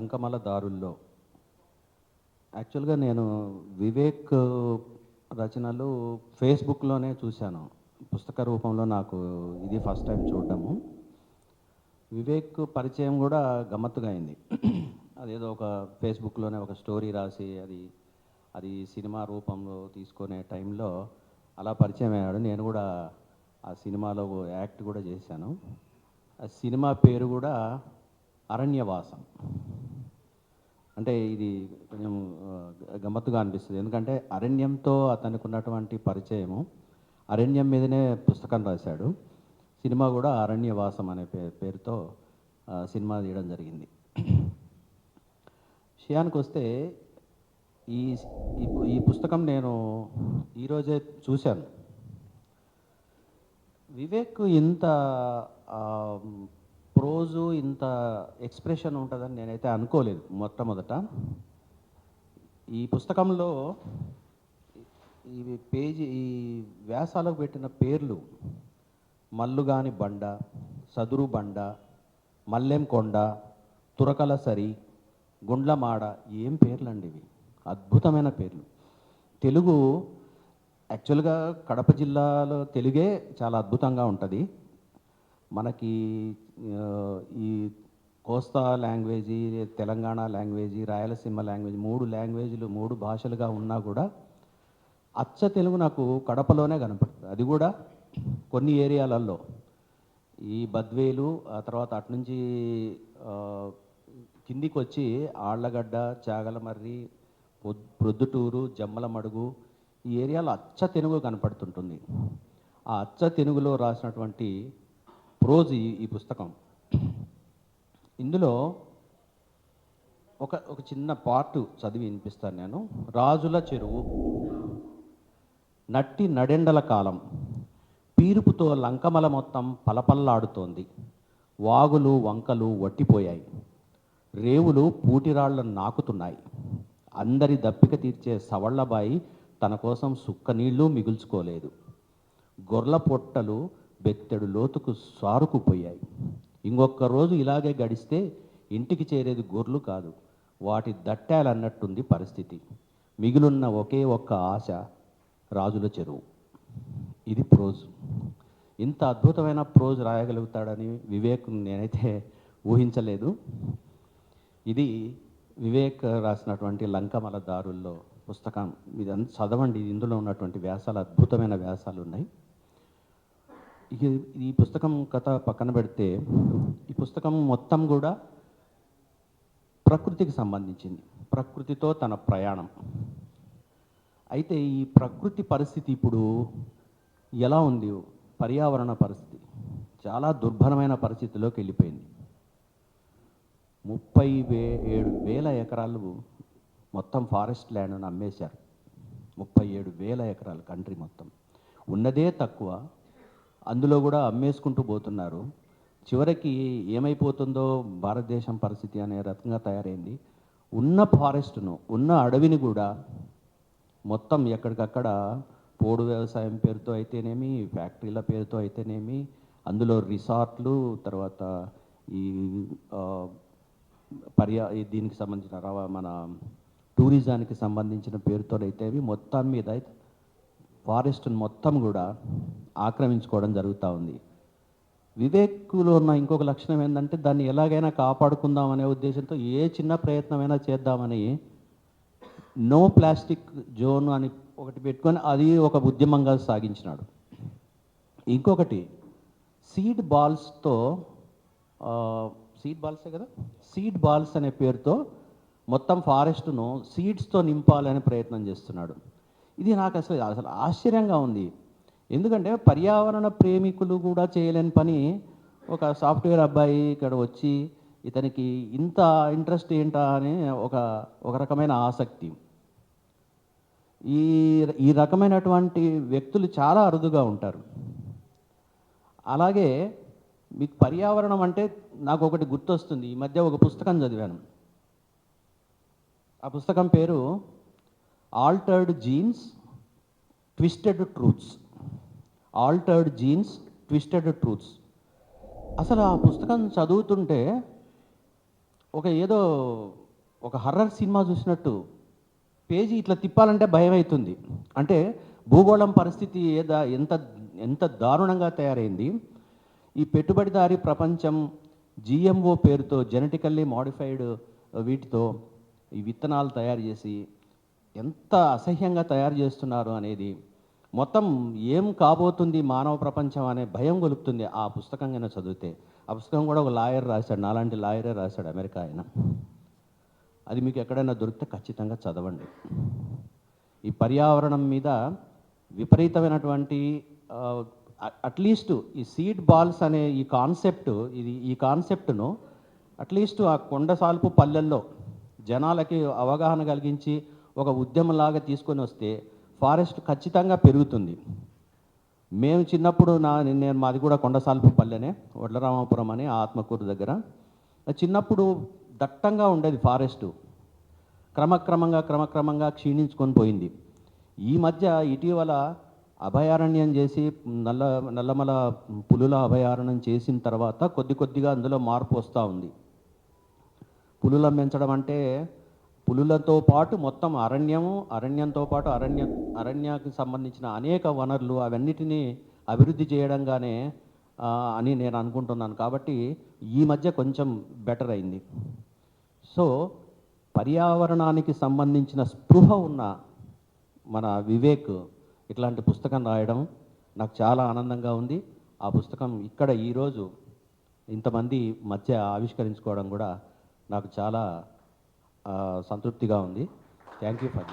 అంకమల దారుల్లో. యాక్చువల్గా నేను వివేక్ రచనలు ఫేస్బుక్లోనే చూశాను. పుస్తక రూపంలో నాకు ఇది ఫస్ట్ టైం చూడడము. వివేక్ పరిచయం కూడా గమ్మత్తుగా అయింది. అదేదో ఒక ఫేస్బుక్లోనే ఒక స్టోరీ రాసి అది అది సినిమా రూపంలో తీసుకునే టైంలో అలా పరిచయం అయ్యాడు. నేను కూడా ఆ సినిమాలో యాక్ట్ కూడా చేశాను. ఆ సినిమా పేరు కూడా అరణ్యవాసం. అంటే ఇది కొంచెం గమ్మత్తుగా అనిపిస్తుంది. ఎందుకంటే అరణ్యంతో అతనికి ఉన్నటువంటి పరిచయము అరణ్యం మీదనే పుస్తకం రాశాడు. సినిమా కూడా అరణ్యవాసం అనే పే పేరుతో సినిమా తీయడం జరిగింది. విషయానికి వస్తే ఈ ఈ పుస్తకం నేను ఈరోజే చూశాను. వివేక్ ఇంత ప్రోజు ఇంత ఎక్స్ప్రెషన్ ఉంటుందని నేనైతే అనుకోలేదు మొట్టమొదట. ఈ పుస్తకంలో ఈ పేజీ ఈ వ్యాసాలకు పెట్టిన పేర్లు మల్లుగాని బండ సదురు బండ మల్లెం కొండ తురకల సరి గుండ్లమాడ ఏం పేర్లండి ఇవి? అద్భుతమైన పేర్లు. తెలుగు యాక్చువల్గా కడప జిల్లాలో తెలుగే చాలా అద్భుతంగా ఉంటుంది. మనకి ఈ కోస్తా language Telangana language Rayalaseema language మూడు లాంగ్వేజ్లు మూడు భాషలుగా ఉన్నా కూడా అచ్చ తెలుగు నాకు కడపలోనే కనపడుతుంది. అది కూడా కొన్ని ఏరియాలలో ఈ బద్వేలు ఆ తర్వాత అటు నుంచి కిందికి వచ్చి ఆళ్ళగడ్డ చాగలమర్రి ప్రొద్దుటూరు జమ్మలమడుగు ఈ ఏరియాలో అచ్చ తెలుగు కనపడుతుంటుంది. ఆ అచ్చ తెలుగులో రాసినటువంటి ప్రోజ్ ఈ ఈ పుస్తకం. ఇందులో ఒక ఒక చిన్న పార్ట్ చదివి వినిపిస్తాను నేను. రాజుల చెరువు నట్టి నడెండల కాలం. పీరుపుతో లంకమల మొత్తం పలపల్లాడుతోంది. వాగులు వంకలు వట్టిపోయాయి. రేవులు పూటిరాళ్ళను నాకుతున్నాయి. అందరి దప్పిక తీర్చే సవళ్ళబాయి తన కోసం సుక్క నీళ్ళు మిగుల్చుకోలేదు. గొర్ల పొట్టలు బెత్తెడు లోతుకు సారుకుపోయాయి ఇంకొక రోజు ఇలాగే గడిస్తే ఇంటికి చేరేది గొర్రెలు కాదు. వాటి దట్టాలన్నట్టుంది పరిస్థితి. మిగిలిన్న ఒకే ఒక్క ఆశ రాజుల చెరువు. ఇది ప్రోజ్. ఇంత అద్భుతమైన ప్రోజ్ రాయగలుగుతాడని వివేక్ నేనైతే ఊహించలేదు. ఇది వివేక్ రాసినటువంటి లంకమల దారుల్లో పుస్తకం. ఇది చదవండి. ఇందులో ఉన్నటువంటి వ్యాసాలు అద్భుతమైన వ్యాసాలు ఉన్నాయి ఈ పుస్తకం కథ పక్కన పెడితే ఈ పుస్తకం మొత్తం కూడా ప్రకృతికి సంబంధించింది. ప్రకృతితో తన ప్రయాణం. అయితే ఈ ప్రకృతి పరిస్థితి ఇప్పుడు ఎలా ఉంది? పర్యావరణ పరిస్థితి. చాలా దుర్భరమైన పరిస్థితిలోకి వెళ్ళిపోయింది. ముప్పై వే ఏడు వేల ఎకరాలు మొత్తం ఫారెస్ట్ ల్యాండ్ను అమ్మేశారు ముప్పై ఏడు వేల ఎకరాలు కంట్రీ మొత్తం. ఉన్నదే తక్కువ. అందులో కూడా అమ్మేసుకుంటూ పోతున్నారు. చివరికి ఏమైపోతుందో భారతదేశం పరిస్థితి అనే రకంగా తయారైంది. ఉన్న ఫారెస్ట్ను ఉన్న అడవిని కూడా మొత్తం ఎక్కడికక్కడ పోడు వ్యవసాయం పేరుతో అయితేనేమి ఫ్యాక్టరీల పేరుతో అయితేనేమి అందులో రిసార్ట్లు తర్వాత ఈ పర్యా దీనికి సంబంధించిన రవా మన టూరిజానికి సంబంధించిన పేరుతో అయితే మొత్తం మీద అయితే ఫారెస్ట్ని మొత్తం కూడా ఆక్రమించుకోవడం జరుగుతూ ఉంది. వివేక్లో ఉన్న ఇంకొక లక్షణం ఏంటంటే దాన్ని ఎలాగైనా కాపాడుకుందాం అనే ఉద్దేశంతో ఏ చిన్న ప్రయత్నమైనా చేద్దామని నో ప్లాస్టిక్ జోన్ అని ఒకటి పెట్టుకొని అది ఒక ఉద్యమంగా సాగించినాడు. ఇంకొకటి సీడ్ బాల్స్తో సీడ్ బాల్సే కదా? సీడ్ బాల్స్ అనే పేరుతో మొత్తం ఫారెస్ట్ను సీడ్స్తో నింపాలనే ప్రయత్నం చేస్తున్నాడు. ఇది నాకు అసలు అసలు ఆశ్చర్యంగా ఉంది. ఎందుకంటే పర్యావరణ ప్రేమికులు కూడా చేయలేని పని. ఒక సాఫ్ట్వేర్ అబ్బాయి ఇక్కడ వచ్చి ఇతనికి ఇంత ఇంట్రెస్ట్ ఏంటా అని ఒక ఒక రకమైన ఆసక్తి. ఈ ఈ రకమైనటువంటి వ్యక్తులు చాలా అరుదుగా ఉంటారు. అలాగే మీకు పర్యావరణం అంటే నాకు ఒకటి గుర్తొస్తుంది. ఈ మధ్య ఒక పుస్తకం చదివాను. ఆ పుస్తకం పేరు altered genes twisted truths altered genes twisted truths అసలు ఆ పుస్తకం చదువుతుంటే ఒక ఏదో ఒక హర్రర్ సినిమా చూసినట్టు పేజీ ఇట్లా తిప్పాలంటే భయం అవుతుంది అంటే భూగోళం పరిస్థితి ఏదా ఎంత ఎంత దారుణంగా తయారైంది. ఈ పెట్టుబడిదారి ప్రపంచం జిఎంఓ పేరుతో జెనెటికల్లీ మాడిఫైడ్ వీటితో ఈ విత్తనాలు తయారు చేసి ఎంత అసహ్యంగా తయారు చేస్తున్నారు అనేది మొత్తం ఏం కాబోతుంది మానవ ప్రపంచం అనే భయం గొలుపుతుంది ఆ పుస్తకం కన్నా చదివితే. ఆ పుస్తకం కూడా ఒక లాయర్ రాశాడు నాలాంటి లాయరే రాశాడు అమెరికా ఆయన. అది మీకు ఎక్కడైనా దొరికితే ఖచ్చితంగా చదవండి. ఈ పర్యావరణం మీద విపరీతమైనటువంటి అట్లీస్ట్ ఈ సీడ్ బాల్స్ అనే ఈ కాన్సెప్ట్ ఇది ఈ కాన్సెప్ట్ను అట్లీస్ట్ ఆ కొండసాల్పు పల్లెల్లో జనాలకి అవగాహన కలిగించి ఒక ఉద్యమంలాగా తీసుకొని వస్తే ఫారెస్ట్ ఖచ్చితంగా పెరుగుతుంది. మేము చిన్నప్పుడు నా నేను మాది కూడా కొండసాల్పు పల్లెనే వడ్లరామాపురం అని ఆత్మకూరు దగ్గర. చిన్నప్పుడు దట్టంగా ఉండేది ఫారెస్టు. క్రమక్రమంగా క్రమక్రమంగా క్షీణించుకొని పోయింది. ఈ మధ్య ఇటీవల అభయారణ్యం చేసి నల్ల నల్లమల పులుల అభయారణ్యం చేసిన తర్వాత కొద్ది కొద్దిగా అందులో మార్పు వస్తూ ఉంది. పులుల పెంచడం అంటే పులులతో పాటు మొత్తం అరణ్యము అరణ్యంతో పాటు అరణ్య అరణ్యానికి సంబంధించిన అనేక వనరులు అవన్నిటినీ అభివృద్ధి చేయడంగానే అని నేను అనుకుంటున్నాను. కాబట్టి ఈ మధ్య కొంచెం బెటర్ అయింది. సో పర్యావరణానికి సంబంధించిన స్పృహ ఉన్న మన వివేక్ ఇట్లాంటి పుస్తకం రాయడం నాకు చాలా ఆనందంగా ఉంది. ఆ పుస్తకం ఇక్కడ ఈరోజు ఇంతమంది మధ్య ఆవిష్కరించుకోవడం కూడా నాకు చాలా సంతృప్తిగా ఉంది. Thank you for